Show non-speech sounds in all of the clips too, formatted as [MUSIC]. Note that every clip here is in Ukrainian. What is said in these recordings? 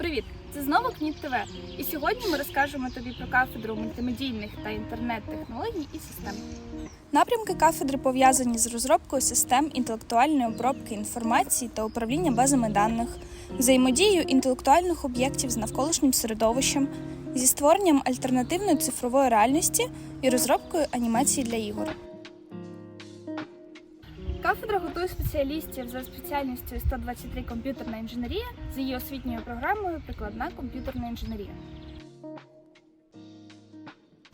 Привіт! Це знову КНІТ ТВ. І сьогодні ми розкажемо тобі про кафедру мультимедійних та інтернет-технологій і систем. Напрямки кафедри пов'язані з розробкою систем інтелектуальної обробки інформації та управління базами даних, взаємодією інтелектуальних об'єктів з навколишнім середовищем, зі створенням альтернативної цифрової реальності і розробкою анімації для ігор. Кафедра готує спеціалістів за спеціальністю 123 комп'ютерна інженерія з її освітньою програмою Прикладна комп'ютерна інженерія.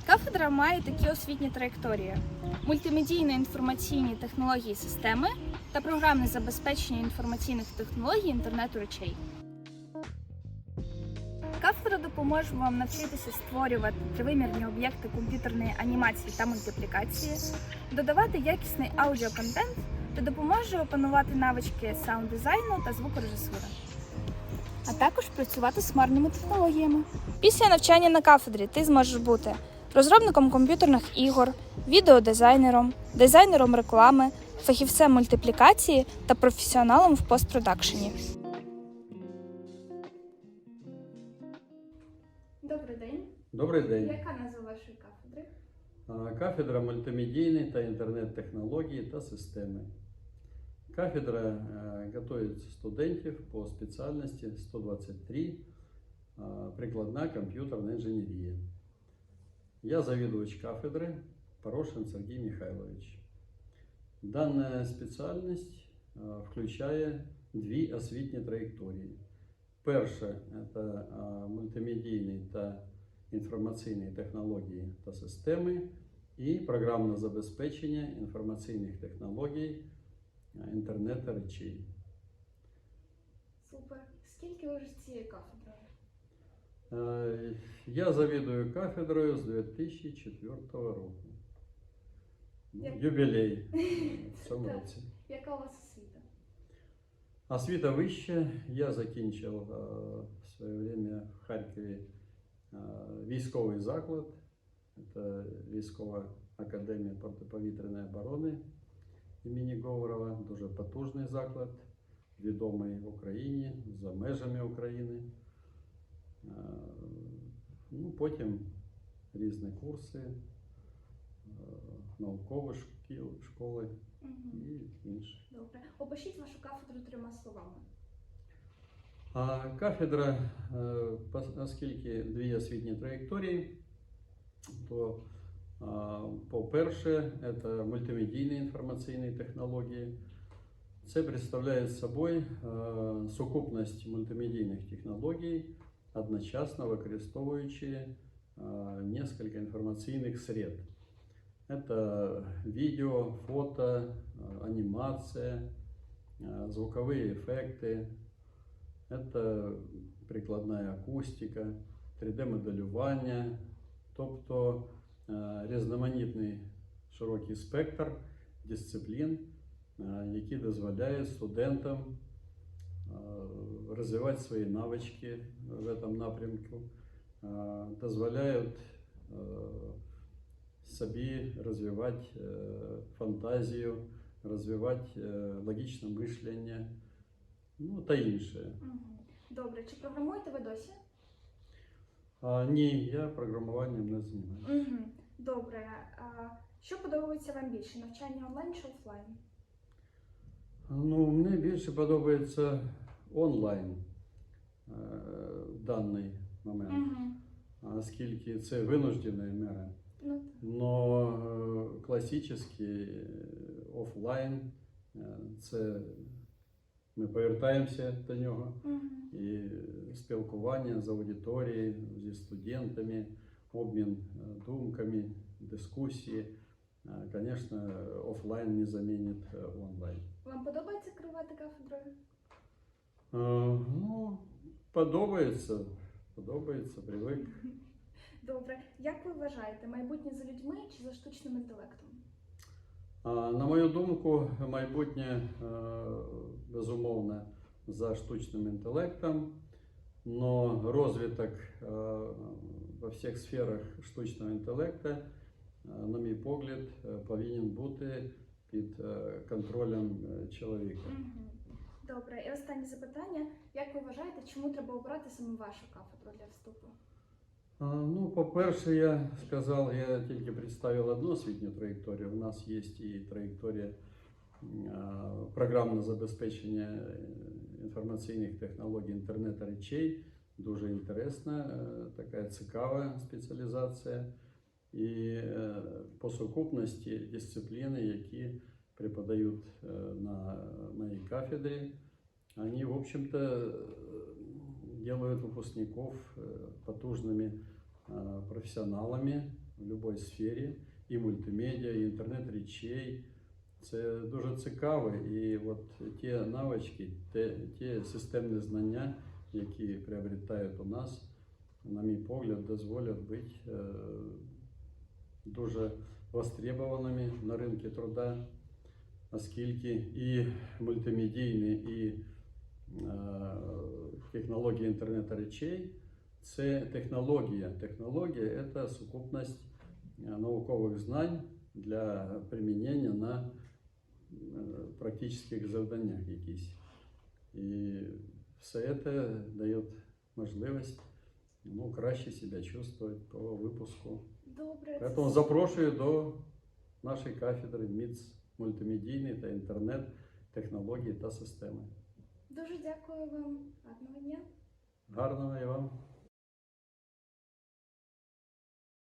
Кафедра має такі освітні траєкторії: мультимедійно-інформаційні технології системи та програмне забезпечення інформаційних технологій інтернету речей. Кафедра допоможе вам навчитися створювати тривимірні об'єкти комп'ютерної анімації та мультиплікації, додавати якісний аудіоконтент та допоможе опанувати навички саунд-дизайну та звукорежисури. А також працювати з хмарними технологіями. Після навчання на кафедрі ти зможеш бути розробником комп'ютерних ігор, відеодизайнером, дизайнером реклами, фахівцем мультиплікації та професіоналом в постпродакшені. Добрий день. Добрий день. Яка назва вашої кафедри? Кафедра мультимедійної та інтернет-технології та системи. Кафедра е, готує студентів по спеціальності 123 а, прикладна комп'ютерна інженерія. Я завідувач кафедри Порошин Сергій Михайлович. Дана спеціальність е, включає дві освітні траєкторії. Перше це е, мультимедійні та інформаційні технології та системи і програмне забезпечення інформаційних технологій е, інтернету речей. Супер. Скільки ви вже з цією кафедрою? Я завідую кафедрою з 2004 року. Ну, Як- Юбілей в [LAUGHS] цьому році. Яка у вас освіта? Освіта вища. Я закінчив в своє время в Харкові військовий заклад. Це військова академія протиповітряної оборони імені Говорова. Дуже потужний заклад, відомий в Україні, за межами України. Е, Ну, потім різні курси, е, наукові шкіл- школи і інші. Добре. Опишіть вашу кафедру трьома словами. А кафедра, е, оскільки дві освітні траєкторії, то, по-перше, це мультимедійні інформаційні технології. Це представляє собою е, сукупність мультимедійних технологій, одночасно використовуючи е, несколько інформаційних сред. Это видео, фото, э, анимация, э, звуковые эффекты, это прикладна акустика, 3D-моделювання, тобто е, різноманітний широкий спектр дисциплін, е, які дозволяють студентам е, розвивати свої навички в цьому напрямку, е, дозволяють е, собі розвивати е, фантазію, розвивати е, логічне мишлення, ну та інше. Добре. Чи програмуєте ви досі? А, ні, я програмуванням не займаюся. Угу. Добре. А що подобається вам більше? Навчання онлайн чи офлайн? Ну, мені більше подобається онлайн е, в даний момент, Угу. оскільки це винуждена мера. Ну, Но е, класичний е, офлайн е, це ми повертаємося до нього. і спілкування з аудиторією, зі студентами, обмін е, думками, дискусії. Звісно, офлайн не замінить е, онлайн. Вам подобається керувати кафедрою? Е, Ну, подобається, подобається, привик. Добре. Як ви вважаєте, майбутнє за людьми чи за штучним інтелектом? На мою думку, майбутнє е, безумовно за штучним інтелектом, но розвиток е, во всіх сферах штучного інтелекту, е, на мій погляд, повинен бути під контролем чоловіка. Добре, і останнє запитання. Як ви вважаєте, чому треба обрати саме вашу кафедру для вступу? А, Ну, по-перше, я сказав, я тільки представив одну освітню траєкторію. У нас є і траєкторія а, програмне забезпечення е, інформаційних технологій інтернету речей. Дуже інтересна, е, така цікава спеціалізація. І е, по сукупності дисципліни, які преподають е, на моей кафедре, они, в общем-то, э, делают выпускников э, потужными э, професіоналами в любой сфері, і мультимедіа, і інтернет речей. Це дуже цікаво, і от ті навички, те, ті системні знання, які приобретають у нас, на мій погляд, дозволять бути е, дуже востребованими на ринку труда, оскільки і мультимедійні, і е, технології інтернету речей це технологія. Технологія це сукупність е, наукових знань для примінення на е, практичних завданнях якісь. І все це дає можливість ну, краще себе чувствовать по випуску. Добре, Поэтому запрошую до нашої кафедри МІЦ мультимедійний та інтернет, технології та системи. Дуже дякую вам. Гарного дня. Гарного і вам!